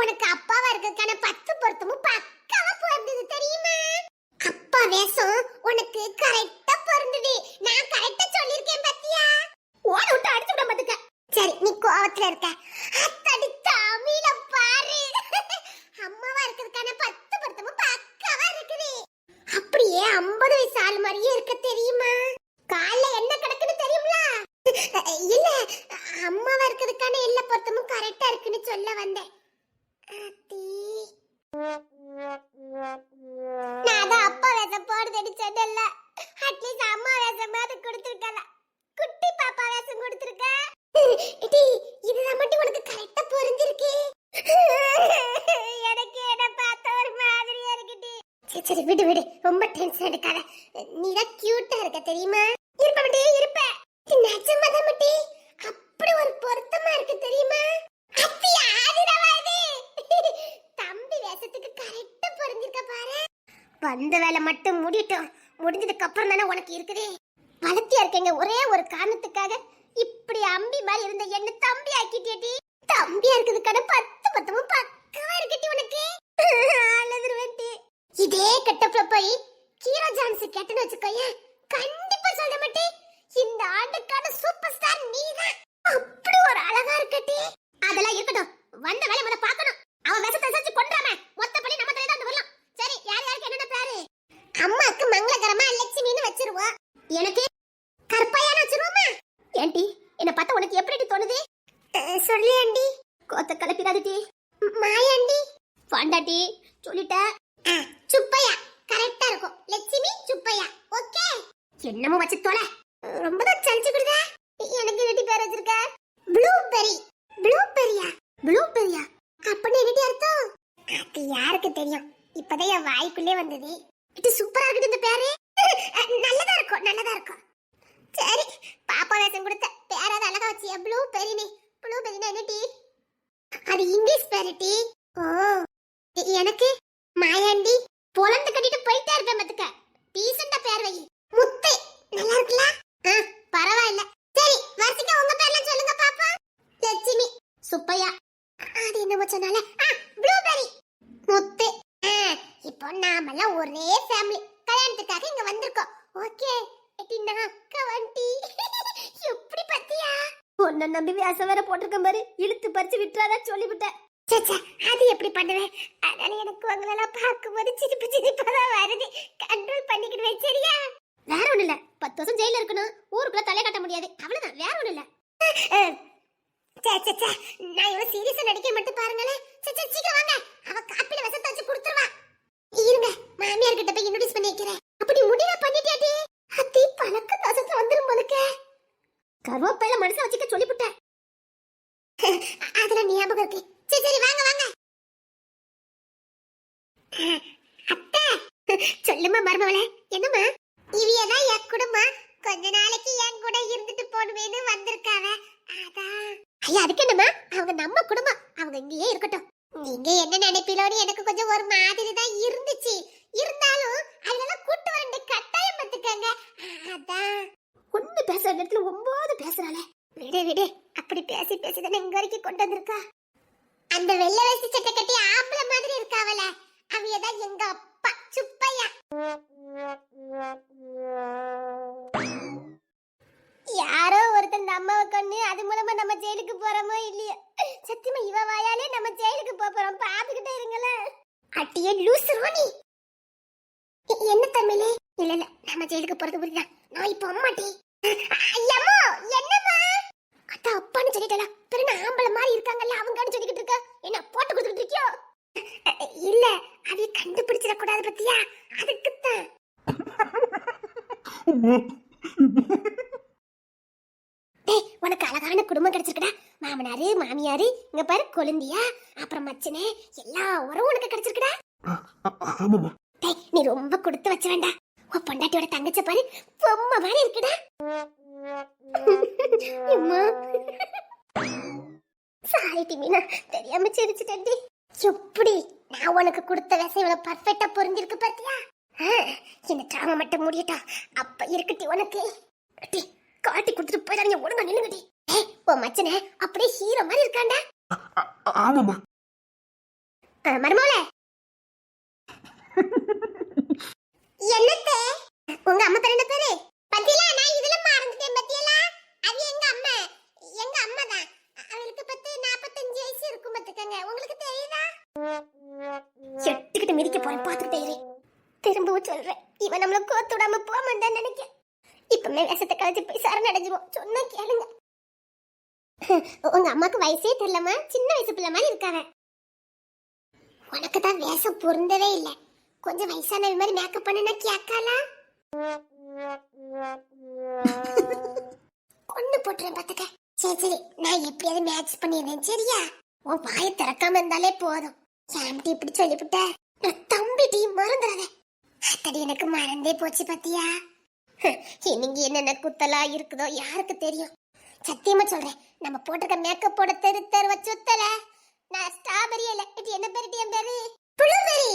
உனக்கு அப்பாவா இருக்கிறதுக்கான பத்து பொருத்தமும் பக்காவா பொருந்தது தெரியுமா? அப்பா வேஷம் உனக்கு கரெக்டா பொருந்தது. நான் கரெக்டா சொல்லிருக்கேன் பாத்தியா? ஓட விட்டு அடிச்சு விட மாட்டுக்க. சரி நீ கோவத்துல இருக்க. அத்தடி தமிழ பாரு. அம்மாவா இருக்கிறதுக்கான பத்து பொருத்தமும் பக்காவா இருக்குது. அப்படியே ஐம்பது வயசு ஆள் மாதிரியே இருக்க தெரியுமா? காலைல என்ன கிடக்குன்னு தெரியுமா இல்ல அம்மாவா இருக்கிறதுக்கான எல்லா பொருத்தமும் கரெக்டா இருக்குன்னு சொல்ல வந்தேன். நான் தான் அப்பா வேஷம் போடுதுன்னு சொன்னல அட்லீஸ்ட் அம்மா வேஷமாவது கொடுத்துருக்கல. குட்டி பாப்பா வேஷம் கொடுத்துருக்க. இடி இதுதான் மட்டும் உனக்கு கரெக்டா புரிஞ்சிருக்கு. எனக்கு என்ன பார்த்த ஒரு மாதிரியா இருக்குடி சரி சரி விடு விடு. ரொம்ப டென்ஷன் எடுக்காத. நீ தான் கியூட்டா இருக்க தெரியுமா இருப்ப மட்டி இருப்ப நிஜமா தான் மட்டி அப்படி ஒரு பொருத்தமா இருக்கு தெரியுமா அத்தி ஆதிரவா இது தம்பி வேஷத்துக்கு கரெக்டா புரிஞ்சிருக்க பாரு வந்த வேலை மட்டும் முடியட்டும் முடிஞ்சதுக்கு அப்புறம் தானே உனக்கு இருக்குது? வளர்த்தியா இருக்கேங்க. ஒரே ஒரு காரணத்துக்காக இப்படி அம்பி மாதிரி இருந்த என்ன தம்பி ஆக்கிட்டேடி தம்பியா இருக்கிறதுக்கான பத்து பத்தமும் பக்கவா இருக்கட்டி உனக்கு. அழுதுருவேன்டி இதே கட்டப்புல போய் கீரா ஜான்ஸ் கேட்டன்னு வச்சுக்கோயேன் கண்டிப்பா சொல்ல மாட்டேன். இந்த ஆண்டுக்கான சூப்பர் ஸ்டார் நீதான். அப்படி ஒரு அழகா இருக்கட்டி அதெல்லாம் இருக்கட்டும். வந்த வேலை முதல்ல பார்க்கணும். அவன் விஷத்தை செஞ்சு கொண்டாம மொத்த பழி நம்ம தலையில தான் வரலாம் சரி யார் யாருக்கு என்னென்ன பேரு அம்மாக்கு மங்களகரமா லட்சுமின்னு வச்சிருவோம் எனக்கு கற்பையான வச்சிருவோமா? ஏண்டி என்ன பார்த்தா உனக்கு எப்படி தோணுது? சொல்லி ஆண்டி. கோத்த கலப்பிடாதடி மாயாண்டி வாண்டாட்டி சொல்லிட்ட. சுப்பையா. கரெக்டா இருக்கும். லட்சுமி சுப்பையா. ஓகே? என்னமோ வச்சு தொலை. ரொம்ப தான் சலிச்சுக்கிடுதா. எனக்கு ரெடி பேர் வச்சிருக்க? ப்ளூபெரி ப்ளூபெரியா ப்ளூபெரியா அப்படின்னு என்னடி அர்த்தம்? அது யாருக்கு தெரியும்? இப்பதான் என் வாய்க்குள்ளே வந்தது. சூப்பரா இருக்குது இந்த பேரு. நல்லதா இருக்கும் நல்லதா இருக்கும். சரி பாப்பா வேஷம் கொடுத்த பேராத அழகா வச்சியா? ப்ளூ பெரினி ப்ளூ பெரினா என்ன டீ? அது இங்கிலீஷ் பேரு டீ. ஓ எனக்கு மாயாண்டி பொலந்து கட்டிட்டு போயிட்டே இருப்பேன் மத்துக்க டீசெண்டா பேர் வை. முத்து. நல்லா இருக்குல்ல? ஆ பரவாயில்ல. சரி வரிசைக்கு உங்க பேர்லாம் சொல்லுங்க பாப்பா. லட்சுமி சுப்பையா. அது என்னமோ சொன்னால. ஆ ப்ளூபெரி முத்து. இப்போ நாமெல்லாம் ஒரே ஃபேமிலி கல்யாணத்துக்காக இங்க வந்திருக்கோம். ஓகே எட்டினா அக்கா வண்டி எப்படி பத்தியா உன்னை நம்பி வேஷம் வேற போட்டிருக்கேன் பாரு. இழுத்து பறிச்சு விட்டுறாதா சொல்லிவிட்டேன். அது எப்படி பண்ணுவேன்? அதனால எனக்கு உங்களெல்லாம் பார்க்கும்போது சிரிப்பு சிரிப்பா தான் வருது. கண்ட்ரோல் பண்ணிக்கிடுவேன் சரியா? வேற ஒண்ணு இல்ல. பத்து வருஷம் ஜெயில இருக்கணும். ஊருக்குள்ள தலை கட்ட முடியாது. அவ்வளவுதான். வேற ஒண்ணு இல்ல. நான் இவ்வளவு சீரியஸா நடிக்க மட்டும் பாருங்களேன். சே சே சீக்கிரம் வாங்க. அவ காப்பில விஷத்தை வச்சு கொடுத்துருவா. இருங்க மாமியார் கிட்ட போய் இன்ட்ரோடியூஸ் பண்ணி வைக்கிறேன். அப்படி முடிவா பண்ணிட்டியாடி அத்தி பழக்க தோசத்தை வந்துரும் போலுக்க கருவேப்பில மனசை வச்சுக்க சொல்லிவிட்டேன் அதுல ஞாபகம் இருக்கு. சரி சரி வாங்க வாங்க. அத்தை சொல்லுமா மருமவளே என்னம்மா? இவியதான் என் குடும்பம். கொஞ்ச நாளைக்கு என் கூட இருந்துட்டு போடுவேன்னு வந்திருக்காவ. அதான் ஐயா அதுக்கு என்னம்மா? அவங்க நம்ம குடும்பம். அவங்க இங்கேயே இருக்கட்டும். நீங்க என்ன நினைப்பீலோன்னு எனக்கு கொஞ்சம் ஒரு மாதிரி தான் இருந்துச்சு இருந்தாலும் அதெல்லாம் கூட்டு வரண்டு கட்டாயம் பார்த்துக்கங்க அதான் ஒண்ணு பேசுற இடத்துல ஒன்பது பேசுறாளே விடு விடு அப்படி பேசி பேசி தானே இங்க வரைக்கும் கொண்டு வந்திருக்கா அந்த வெள்ளை வேஷ்டி சட்டை கட்டி ஆம்பளை மாதிரி இருக்காவல அவியதான் எங்க அப்பா. சுப்பையா. யாரோ ஒருத்தர் இந்த அம்மாவை கொண்டு அது மூலமா நம்ம ஜெயிலுக்கு போறோமோ இல்லையோ. சத்தியமா இவ வாயாலே நம்ம ஜெயிலுக்கு போறோம். பாத்துக்கிட்டே இருங்களேன் அட்டியே லூசு ரோனி என்ன தமிழே? இல்ல இல்ல நம்ம ஜெயிலுக்கு போறது புரியுதா? நான் இப்போ அம்மாட்டி. ஐயம்மோ என்னம்மா? அதான் அப்பான்னு சொல்லிட்டல பிறகு ஆம்பளை மாதிரி இருக்காங்கல்ல அவங்கன்னு சொல்லிக்கிட்டு இருக்க. என்ன போட்டு கொடுத்துட்டு இருக்கியோ? இல்ல அதை கண்டுபிடிச்சிட கூடாது பத்தியா? அதுக்குத்தான். டேய் உனக்கு அழகான குடும்பம் கிடைச்சிருக்குடா. மாமனாரு மாமியாரு இங்க பாரு கொழுந்தியா அப்புறம் மச்சனே எல்லா உறவும் உனக்கு கிடைச்சிருக்குடா. ஆமாம்மா. டேய் நீ ரொம்ப கொடுத்து வச்ச வேண்டாம் உன் பொண்டாட்டியோட தங்கச்ச பாரு பொம்மை மாதிரி இருக்குடா. அம்மா. சாரி டிமினா தெரியாம சிரிச்சிட்டேன்டி. எப்படி? நான் உனக்கு கொடுத்த விஷம் இவ்வளவு பர்ஃபெக்ட்டா புரிஞ்சிருக்கு பாத்தியா ஆ, இந்த டிராமா மட்டும் முடியட்டும் அப்ப இருக்கட்டி உனக்கு. டி, காட்டி கொடுத்துட்டு போயிடாதீங்க ஒழுங்கா நில்லுங்கடி. ஏய் உன் மச்சனே அப்படியே ஹீரோ மாதிரி இருக்காண்டா ஆ- ஆமாம்மா. மருமோல என்னத்தே? உங்க அம்மா பேர் என்ன பேரு பத்திலா நான் இதுல மறந்துட்டேன் பத்தியலா? அது எங்க அம்மா. எங்க அம்மா தான். அவளுக்கு பத்து நாற்பத்தஞ்சு வயசு இருக்கும் பத்துக்கங்க உங்களுக்கு தெரியுதா? எட்டுக்கிட்ட மிதிக்க போறேன் பாத்துக்கிட்டே இரு. திரும்பவும் சொல்றேன். இவன் நம்மள கோத்து விடாம போக மாட்டான்னு நினைக்க இப்பமே விஷத்தை கழிச்சு போய் சரணடைஞ்சிருவோம் சொன்னா கேளுங்க. உங்க அம்மாக்கு வயசே தெரியலமா சின்ன வயசு பிள்ளை மாதிரி இருக்காங்க உனக்கு தான் வேஷம் பொருந்தவே இல்லை. கொஞ்சம் வயசான மாதிரி மேக்கப் பண்ணுனா கேட்கலாம் கொண்டு போட்டுறேன் பாத்துக்க சரி சரி. நான் எப்படியாவது மேட்ச் பண்ணிடுறேன். சரியா? உன் வாயை திறக்காம இருந்தாலே போதும். சாமிட்டி இப்படி சொல்லிவிட்ட. நான் தம்பி டீ மறந்துடாத. அத்தடி எனக்கு மறந்தே போச்சு பாத்தியா இன்னைக்கு என்னென்ன குத்தலா இருக்குதோ யாருக்கு தெரியும்? சத்தியமா சொல்றேன். நம்ம போட்டிருக்க மேக்கப் போட தெரு தெரு வச்சு நான் ஸ்ட்ராபெரி இல்ல. இது என்ன பேரு என் பேரு? ப்ளூபெரி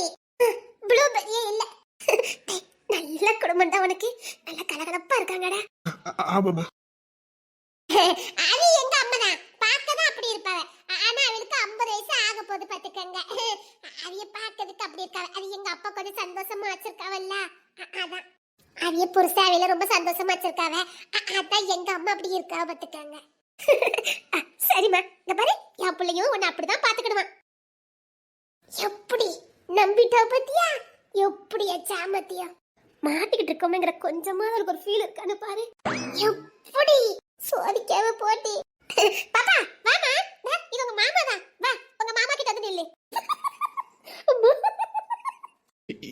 ப்ளூபெரியே இல்ல. நல்ல குடும்பம் தான் உனக்கு. நல்ல கலகலப்பா இருக்காங்கடா. ஆ- ஆமாம்மா. அது எங்க அம்மா தான் அப்படி இருப்பாங்க ஆனா அவளுக்கு 50 வயசு ஆக போகுது பாத்துக்கங்க. அவிய பார்க்கறதுக்கு அப்படி இருக்காங்க அது எங்க அப்பா கொஞ்சம் சந்தோஷமா வச்சிருக்காவல்ல. அதான். அவிய புருஷாவில ரொம்ப சந்தோஷமா வச்சிருக்காவ. அதான் எங்க அம்மா அப்படி இருக்கா பாத்துக்கங்க. சரிம்மா. இந்த பாரு என் பிள்ளையும் உன்னை அப்படிதான் பாத்துக்கிடுவான். எப்படி? நம்பிட்டா பத்தியா? எப்படி சாமத்தியா மாட்டிக்கிட்டு இருக்கோமேங்கிற கொஞ்சமா அவருக்கு ஒரு ஃபீல் இருக்கான்னு பாரு. எப்படி? சோதிக்காம போட்டி. பாப்பா வாமா வா இது உங்க மாமா தான். வா உங்க மாமா கிட்ட வந்து நில்லு.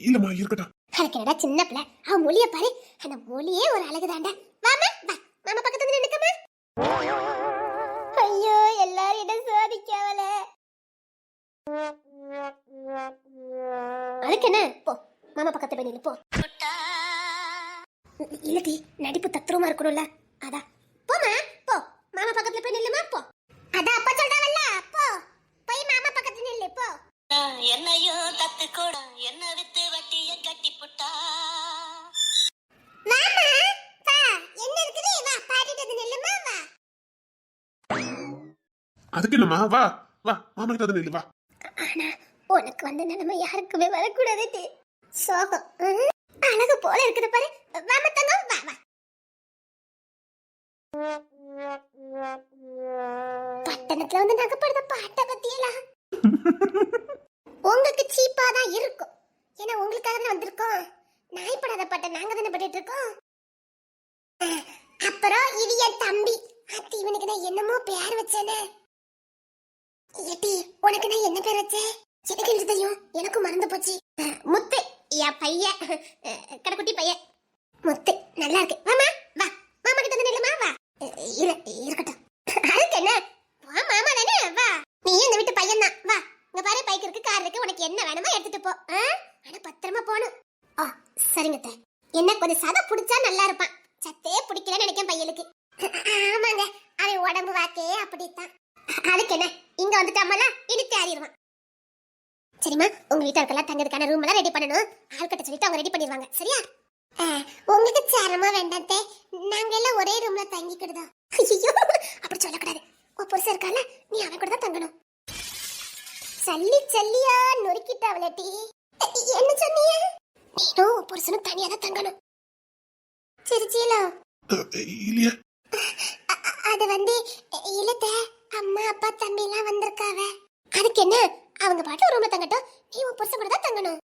இல்லம்மா இருக்கட்டும். அதுக்கு சின்ன பிள்ளை. அவன் மொழிய பாரு. அந்த மொழியே ஒரு அழகுதாண்டா வாமா வா. மாமா பக்கத்துல வந்து நின்னுக்கமா ஐயோ எல்லாரும் சோதிக்காவல அதுக்கு என்ன? போ. மாமா பக்கத்துல போய் நில்லு போ. இல்லடி நடிப்பு தத்ரூமா இருக்கணும்ல? அதான் போமா போ. மாமா பக்கத்துல போய் நில்லுமா? போ. அதான் அப்பா சொல்றாவல்ல போ. போய் மாமா பக்கத்துல நில்லு போ. என்னையும் தத்து கூட என்ன வித்து வட்டிய கட்டி புட்டா வாமா வா. என்ன இருக்குது? வா பாடிட்டு வந்து நில்லுமா? வா. அதுக்கு என்னம்மா வா. வா. மாமா கிட்ட வந்து நில்லு வா. ஆனா உனக்கு வந்த நிலைமை யாருக்குமே வரக்கூடாது டி. சோகம் அழகு போல இருக்குது பாரு. வாம தங்கம் வா வா. பட்டணத்துல வந்து நகைப்படுத்த பாட்டை பத்தியலாம் உங்களுக்கு சீப்பா தான் இருக்கும். ஏன்னா உங்களுக்காக தான் வந்திருக்கோம். நாய் படாத பாட்டை நாங்க தானே பண்ணிட்டு இருக்கோம் அப்புறம் இது என் தம்பி. அத்தி இவனுக்கு நான் என்னமோ பேர் வச்சேனே. ஏட்டி உனக்கு நான் என்ன பேர் வச்சேன்? எனக்கு தெரியும்? எனக்கும் மறந்து போச்சு. என் பையன் அஹ், கடைக்குட்டி பையன் முத்து நல்லா இருக்கு வாமா வா மாமா கிட்ட வந்து நில்லுமா வா அஹ், இரு இருக்கட்டும் அதுக்கு என்ன வா மாமா தானே வா நீ இந்த வீட்டு பையன் தான் வா இங்க பாரு பைக் இருக்கு கார் இருக்கு உனக்கு என்ன வேணுமோ எடுத்துட்டு போ ஆ? ஆனா பத்திரமா போகணும் ஆ சரிங்க அத்தை. என்ன கொஞ்சம் சதை பிடிச்சா நல்லா இருப்பான் சத்தே பிடிக்கலன்னு நினைக்கிறேன் பையனுக்கு ஆமாங்க அவன் உடம்பு வாக்கே அப்படித்தான் அதுக்கு என்ன இங்க வந்துட்டாமல இழுத்து ஆறிடுவான் சரிம்மா உங்க வீட்டாருக்கெல்லாம் தங்கறதுக்கான ரூம் எல்லாம் ரெடி பண்ணணும் ஆள்கிட்ட சொல்லிட்டு அவங்க ரெடி பண்ணிடுவாங்க சரியா ஆ, உங்களுக்கு சிரமமா வேண்டாத்தே நாங்க எல்லாம் ஒரே ரூம்ல தங்கிக்கிடுதோம் ஐயோ அப்படி சொல்லக்கூடாது. உன் புருஷன் இருக்கால நீ அவன் கூட தான் தங்கணும். சல்லி சல்லியா நொறுக்கிட்ட அவளட்டி என்ன சொன்னீங்க? நீனும் உன் புருஷனும் தனியா தான் தங்கணும். சரி சீலோ அஹ், இல்லையா அது வந்து இல்லத்த அம்மா அப்பா தம்பி எல்லாம் வந்திருக்காவ. அதுக்கு என்ன? அவங்க பாட்டு ரூம்ல தங்கட்டும். நீ உன் புருஷன் கூட தான் தங்கணும்.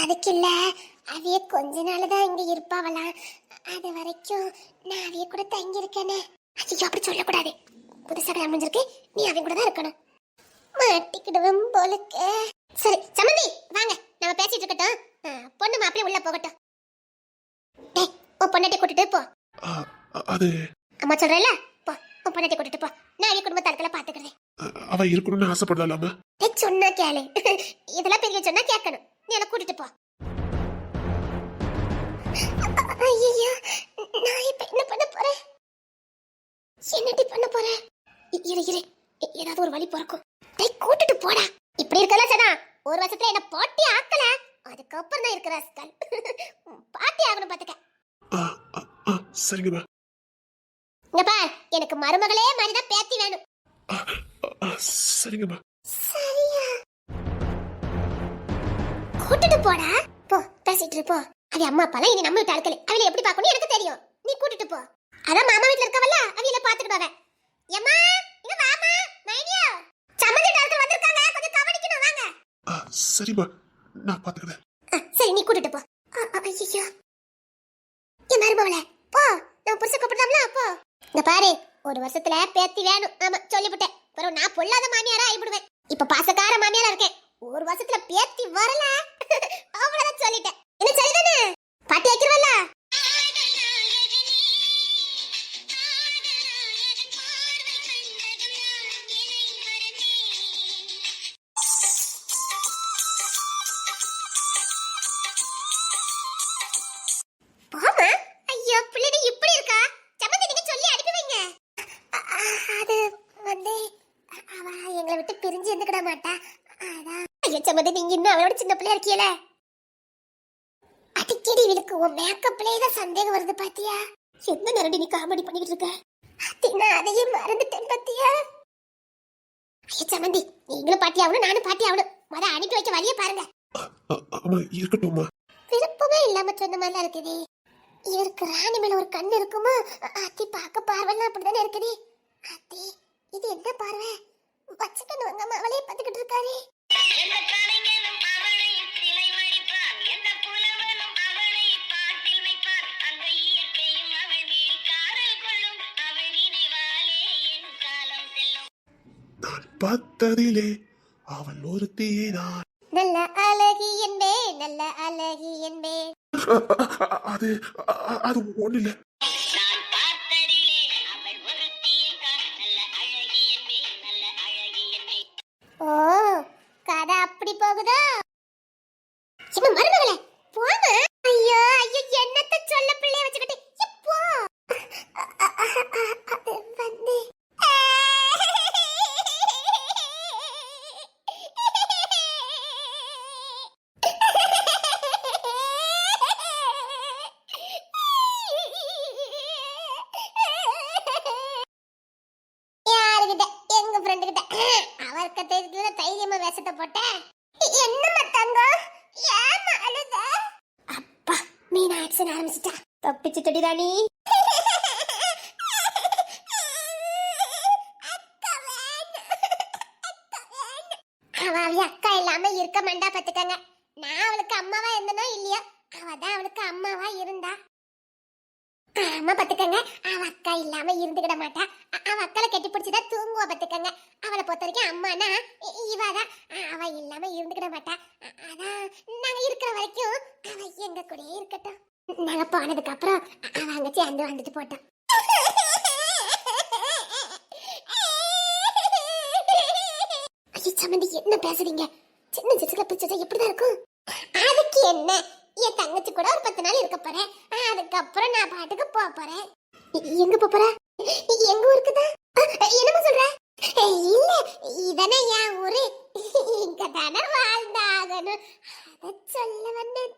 அதுக்கு இல்ல அவிய கொஞ்ச நாள் தான் இங்க இருப்பாவலாம் அது வரைக்கும் நான் அவிய கூட தங்கி இருக்கேனே ஐயோ அப்படி சொல்லக்கூடாது. புதுசா கல்யாணம் முடிஞ்சிருக்கு. நீ அவன் கூட தான் இருக்கணும். மாட்டிக்கிடுவேன் போலுக்க சரி சம்மந்தி வாங்க. நம்ம பேசிட்டு இருக்கட்டும். பொண்ணு மாப்பிள்ளை உள்ள போகட்டும். டேய் உன் பொண்ணாட்டி கூட்டிட்டு போ. அது அம்மா சொல்றேன்ல போ உன் பொண்ணாட்டி கூட்டிட்டு போ. நான் என் குடும்ப தரத்துல பாத்துக்கிறேன். அவ இருக்கணும்னு ஆசைப்படலாமா டேய் சொன்னா கேளு. இதெல்லாம் பெரிய சொன்னா கேட்கணும். நீ என்ன கூட்டிட்டு போ. ஐயோ நான் இப்ப என்ன பண்ண போறேன்? என்னடி பண்ண போறேன் இரு இரு. ஏதாவது ஒரு வழி பிறக்கும். டேய் கூட்டிட்டு போடா. இப்படி இருக்கல சனா ஒரு வருஷத்துல என்ன பாட்டி ஆக்கல. அதுக்கப்புறம் தான் இருக்கிற அஸ்கல் பாட்டி ஆகணும் பாத்துக்க. அஹ், அஹ், அஹ், சரிங்கம்மா எனக்கு மருமகளே மாதிரிதான் பேத்தி வேணும். சரிங்கம்மா சரியா? கூட்டிட்டு போடா. போ பேசிட்டு போ. அது அம்மா அப்பாலாம் இனி நம்ம வீட்டு ஆட்கள் அவளை எப்படி பார்க்கணும்? எனக்கு தெரியும். நீ கூட்டிட்டு போ. அதான் மாமா வீட்ல இருக்கவல்ல அவியல பாத்துக்கிடுவாங்க ஏம்மா இங்க வாமா மைனியா சம்மந்தி டாக்டர் வந்திருக்காங்க கொஞ்சம் கவனிக்கணும் வாங்க. சரிம்மா நான் பாத்துக்கிறேன் சரி நீ கூட்டிட்டு போ. ஐயையோ. என் மருமவளே போ நான் புருஷ கூப்பிடலாம்ல போ. இந்த பாரு ஒரு வருஷத்துல பேத்தி வேணும். ஆமா சொல்லிவிட்டேன். பிறகு நான் பொல்லாத மாமியாரா ஆயிடுவேன் இப்ப பாசக்கார மாமியாரா இருக்கேன். ஒரு வருஷத்துல பேத்தி வரல. எந்த நேரடி நீ காமெடி பண்ணிக்கிட்டு இருக்க? அத்தி, நான் அதையும் மறந்துட்டேன் பாத்தியா? ஐயோ சம்மந்தி நீங்களும் பாட்டி ஆகணும் நானும் பாட்டி ஆகணும். முத அனுப்பி வைக்க வழிய பாருங்க. ஆமா இருக்கட்டும்மா. விருப்பமே இல்லாம சொன்ன மாதிரிலாம் இருக்குது. இவருக்கு ராணி மேல ஒரு கண் இருக்குமா? அத்தி பார்க்க பார்வைலாம் அப்படிதானே இருக்குது. அத்தி இது என்ன பார்வை? வச்சுக்கணும் உங்க அவளையே பார்த்துக்கிட்டு இருக்காரு. பார்த்ததிலே அவள் ஒருத்தியே நான் நல்ல அழகி என்பே நல்ல அழகி என்பே அது அது ஒண்ணு இல்ல ஓ கதை அப்படி போகுதா சின்ன மருமகளே போமா ஐயோ ஐயோ என்னத்த சொல்ல பிள்ளைய வச்சுக்கிட்டு இப்போ அ- அ- அ- அ- அது வந்து யாருகிட்ட எங்க ஃப்ரெண்டு கிட்ட அவருக்கு தெரிஞ்சதுல தைரியமா வேஷத்தை போட்டேன் என்னம்மா தங்கம்? ஏமா அழுத? அப்பா மீனா ஆக்சன் ஆரம்பிச்சிட்டா. தப்பிச்சு தொடி ராணி அவ அவ அக்கா இல்லாம இருக்க மாட்டா பாத்துக்கங்க நான் அவளுக்கு அம்மாவா இருந்தனோ இல்லையோ அவ தான் அவளுக்கு அம்மாவா இருந்தா ஆமா பாத்துக்கங்க அவ அக்கா இல்லாம இருந்துக்கிட மாட்டா அ- அவ அக்கால கெட்டி பிடிச்சுதான் தூங்குவா பாத்துக்கங்க அவளை பொறுத்த வரைக்கும் அம்மானா இ- அவ இல்லாம இருந்துக்கிட மாட்டா. அதான் நாங்க இருக்கிற வரைக்கும் அவ எங்க கூடயே இருக்கட்டும். நாங்க போனதுக்கு அப்புறம் அவ அங்க சேர்ந்து வந்துட்டு போட்டோம் சம்மந்தி என்ன பேசுறீங்க? சின்ன சிசுல பிடிச்சது எப்படிதான் இருக்கும்? அதுக்கு என்ன? என் தங்கச்சி கூட ஒரு பத்து நாள் இருக்க போறேன். அதுக்கப்புறம் நான் பாட்டுக்கு போக போறேன். எங்க போற? எங்க ஊருக்கு தான் என்னமா சொல்ற? இல்ல இதனை என் ஊரு. இங்க தானே வாழ்ந்தாகணும். அத சொல்ல வந்தேன்.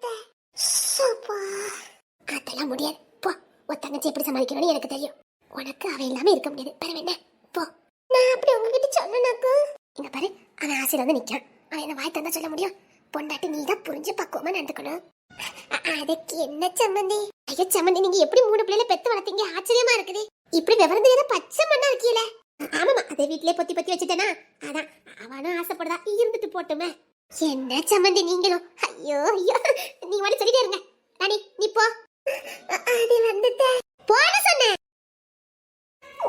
அதெல்லாம் முடியாது. போ உன் தங்கச்சி எப்படி சமாளிக்கணும்னு எனக்கு தெரியும். உனக்கு அவ இல்லாம இருக்க முடியாது. பெற வேணா போ. நான் அப்படி உங்ககிட்ட சொன்னனாக்கு. இங்க பாரு அவன் ஆசையில வந்து நிக்கான் அவன் என்ன வாய் தந்தா சொல்ல முடியும். பொண்டாட்டி நீ தான் புரிஞ்சு பக்குவமா நடந்துக்கணும். அதுக்கு என்ன சம்மந்தி? ஐயோ சம்மந்தி நீங்க எப்படி மூணு பிள்ளைல பெத்து வளர்த்தீங்க? ஆச்சரியமா இருக்குது. இப்படி விவரம் தெரியாத பச்சை மண்ணா இருக்கீங்களே. ஆமாமா அதே வீட்லயே பொத்தி பொத்தி வச்சுட்டேனா? அதான் அவனும் ஆசைப்படுதா இருந்துட்டு போட்டுமே. என்ன சம்மந்தி நீங்களும்? ஐயோ ஐயோ நீ வந்து சொல்லிட்டே இருங்க. ராணி நீ போ. அது வந்துட்ட. போன சொன்னேன்.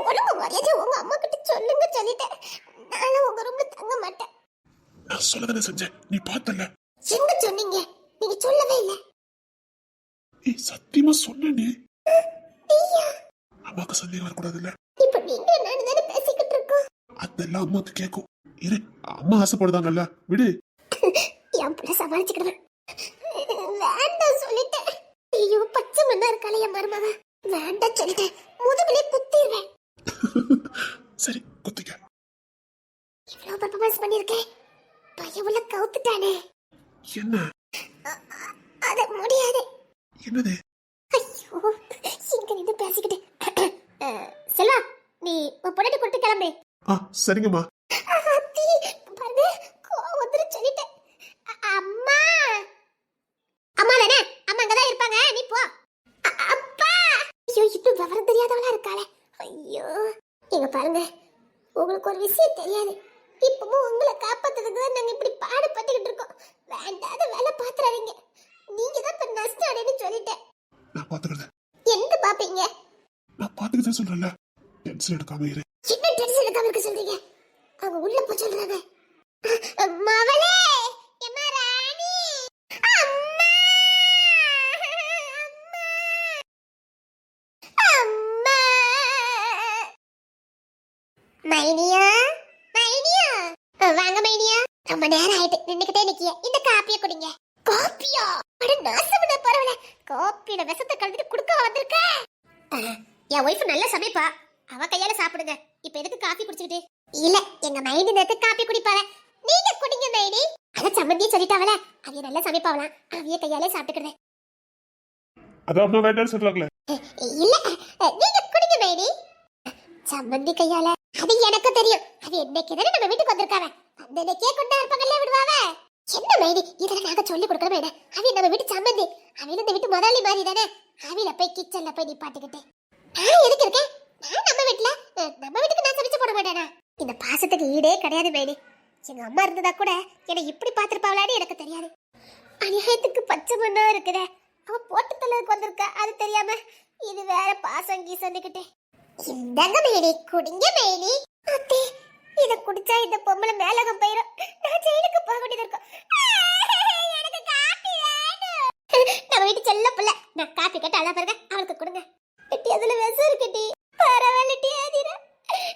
ஒழுங்கு மரியாதை உங்க அம்மா கிட்ட சொல்லுங்க சொல்லிட்டேன். நானும் உங்க ரூம்ல தங்க மாட்டேன். நான் சொல்லதானே செஞ்சேன். நீ பார்த்தல எங்க சொன்னீங்க? நீங்க சொல்லவே இல்ல. ஏய் சத்தியமா சொன்னேனே. நீயா அம்மாக்கு சந்தேகம் வரக்கூடாதுல்ல? இப்ப நீங்க நான் தானே பேசிக்கிட்டு இருக்கோம் அதெல்லாம் அம்மாக்கு கேட்கும் இரு அம்மா ஆசைப்படுதாங்கல்ல விடு. என் பிள்ளை சமாளிச்சுக்கிடுவேன். வேண்டாம் சொல்லிட்டேன். ஐயோ பச்சை மண்ணா இருக்காளே என் மருமக வேண்டாம் சொல்லிட்டேன். முதுகுலே குத்திடுவேன். சரி குத்திக்க. இவ்வளவு பர்ஃபார்மன்ஸ் பண்ணிருக்கேன் உள்ள கவுத்துட்டானே. என்ன? அது முடியாது. என்னது? ஐயோ இங்க நின்று பேசிக்கிட்டு. செல்வா நீ ஆ சரிங்கம்மா அத்தி பாருங்க ஐயோ இன்னும் விவரம் தெரியாதவளா இருக்காளே. ஐயோ. இங்க பாருங்க உங்களுக்கு ஒரு விஷயம் தெரியாது. இப்பவும் உங்களை காப்பாத்துறதுக்கு தான் நாங்க இப்படி பாடுபட்டுக்கிட்டு இருக்கோம். வேண்டாத வேலை பாத்துறாதீங்க. நீங்க தான் இப்ப நஷ்டம் அடைன்னு சொல்லிட்டேன். நான் பாத்துக்கிறேன். எங்க பாப்பீங்க? நான் பாத்துக்கிறேன் சொல்றேன்ல. டென்ஷன் எடுக்காம இரு. என்ன டென்ஷன் எடுக்காம இருக்க சொல்றீங்க? அவங்க உள்ள போய் சொல்றாங்க மவளே எம்மா ராணி அம்மா அம்மா மைனியா மைனியா வாங்க மைனியா ரொம்ப நேரம் ஆயிட்டு நின்னுக்கிட்டே நிக்கிய இந்த காப்பிய குடிங்க காப்பியா அட நாசமன பரவாயில்ல காப்பியோட விஷத்தை கலந்துட்டு குடுக்க வந்திருக்க என் ஒய்ஃப் நல்லா சமைப்பா அவ கையால சாப்பிடுங்க இப்ப எதுக்கு காபி குடிச்சுக்கிட்டு இல்ல எங்க மைனி நேத்து காபி குடிப்பாவ நீங்க குடிங்க மைனி அத சம்மந்தியே சொல்லிட்டாவல அவிய நல்லா சமைப்பாவலாம் அவிய கையாலே சாப்பிட்டுக்கிறேன் அதான் அம்மா வேண்டாம்னு சொல்லுவாங்களே இல்ல. நீங்க குடிங்க மைனி சம்மந்தி கையால. அது எனக்கு தெரியும். அது என்னைக்கு தானே நம்ம வீட்டுக்கு வந்திருக்காவ. அந்த இன்னைக்கே கொண்டா இருப்பாங்கல்ல விடுவாவ. என்ன மைனி இதெல்லாம் நாங்க சொல்லி கொடுக்குற மேடம் அவன் நம்ம வீட்டு சம்மந்தி. அவியில இந்த வீட்டு முதலாளி மாதிரி தானே. அவியில போய் கிச்சன்ல போய் நிப்பாட்டுக்கிட்டு. நான் எதுக்கு இருக்கேன்? நான் நம்ம வீட்ல நம்ம வீட்டுக்கு நான் சமைச்சு போட மாட்டேனா? இந்த பாசத்துக்கு ஈடே கிடையாது மேனி எங்க அம்மா இருந்ததா கூட என்னை இப்படி பாத்திருப்பாவளான்னு எனக்கு தெரியாது. அநியாயத்துக்கு பச்சை மண்ணா இருக்குதே. அவ போட்டு தள்ளதுக்கு வந்திருக்கா அது தெரியாம இது வேற பாசம் கீசன்னுக்கிட்டே இந்தாங்க மேனி குடிங்க மேனி. அத்தே இத குடிச்சா இந்த பொம்பளை மேலகம் போயிரும். நான் ஜெயிலுக்கு போக வேண்டியது இருக்கும் எனக்கு காப்பி வேணும் நம்ம வீட்டு செல்ல புள்ள நான் காப்பி கேட்டு அழ பாருங்க அவளுக்கு கொடுங்க எட்டி அதுல விஷம் இருக்குடி பரவாயில்ல டி ஆதிரா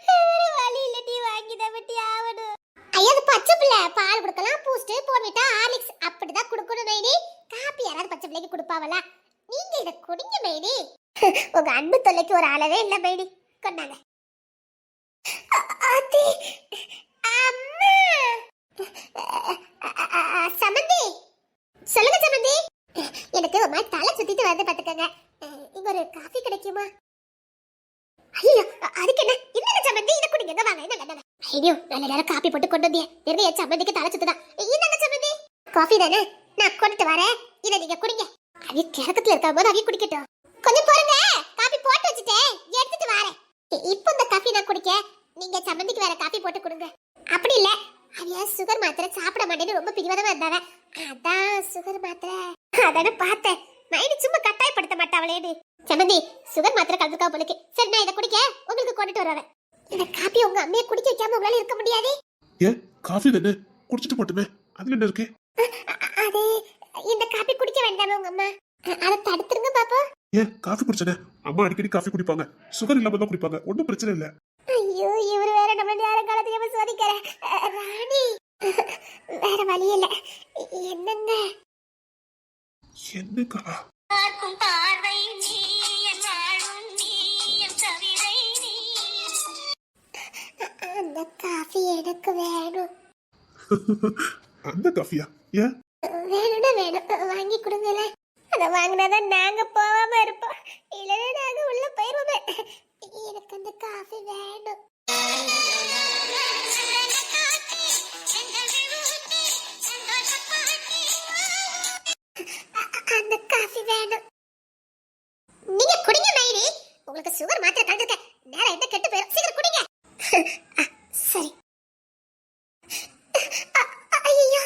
வேற வழி இல்ல டி வாங்கி தான் வெட்டி ஆவணும் ஐயா அது பச்சை பிள்ளை பால் கொடுக்கலாம் பூஸ்ட் போர்விட்டா ஹார்லிக்ஸ் அப்படிதான் கொடுக்கணும் மைனி காப்பி யாராவது பச்சை பிள்ளைக்கு கொடுப்பாவல நீங்க இத குடிங்க மைனி உங்க அன்பு தொல்லைக்கு இல்லை பைடி. கொண்டாங்க. சமந்தி. சொல்லுங்க சமந்தி. எனக்கு ஒரு மாதிரி தலை சுத்திட்டு வந்து பாத்துக்கங்க இங்க ஒரு காஃபி கிடைக்குமா? ஐயோ அதுக்கு என்ன? இந்தாங்க சமந்தி? இதை குடிங்க. இங்க வாங்க. என்ன இந்தாங்க ஐயோ நல்ல நேரம் காப்பி போட்டு கொண்டு வந்தியே. இருங்க என் சம்மந்திக்கு தலை சுத்துதான் இந்தாங்க சமந்தி? காஃபி தானே? நான் கொண்டுட்டு வரேன். இதை நீங்க குடிங்க. அவிய கிறக்கத்துல இருக்க போது அவிய குடிக்கட்டும். கொஞ்சம் பாருங்க காப்பி போட்டு வச்சுட்டேன். எடுத்துட்டு வரேன். இப்போ இந்த காஃபி நான் குடிக்க நீங்க சம்மந்திக்கு வேற காஃபி போட்டு கொடுங்க. அப்படி இல்ல. அவிய சுகர் மாத்திரை சாப்பிட மாட்டேன்னு ரொம்ப பிடிவாதமா இருந்தாவ. அதான் சுகர் மாத்திரை. அதானே பார்த்தேன். மைனி சும்மா கட்டாயப்படுத்த மாட்டாவளேன்னு. சமந்தி சுகர் மாத்திரை கலந்துக்கா போலுக்கு சரி நான் இதை குடிக்க உங்களுக்கு கொண்டுட்டு வருவேன். இந்த காப்பி உங்க அம்மையை குடிக்க வைக்காம உங்களால இருக்க முடியாது? ஏன் காஃபி தானே? குடிச்சிட்டு போட்டுமே. அதுல என்ன இருக்கு? அது இந்த காப்பி குடிக்க வேண்டாமே உங்க அம்மா. அதை தடுத்துருங்க பாப்பா ஏன் காஃபி குடிச்சனே? அம்மா அடிக்கடி காஃபி குடிப்பாங்க. சுகர் இல்லாம தான் குடிப்பாங்க. ஒன்றும் பிரச்சனை இல்ல. ஐயோ இவர் வேற நம்ம நேர காலத்துக்கு சோதிக்கிற ராணி. வேற வழி இல்ல. என்னங்க? என்னக்கா? பார்க்கும் பார்வை நீ என் வாழும் நீ என் கவிதை நீ. அந்த காஃபி எனக்கு வேணும். அந்த காஃபியா? ஏன்? வேணும்னா வேணும். வாங்கி கொடுங்களேன். அதை வாங்கினாதான் நாங்க போகாம இருப்போம். இல்லைன்னா நாங்க உள்ள போயிருவோமே. எனக்கு அந்த காஃபி வேணும். அந்த காஃபி வேணும். நீங்க குடிங்க மயிலி உங்களுக்கு சுகர் மாத்திரை கண்டுக்க நேரம் என்ன கெட்டு போயிடும் சீக்கிரம் குடிங்க. சரி. ஐயா.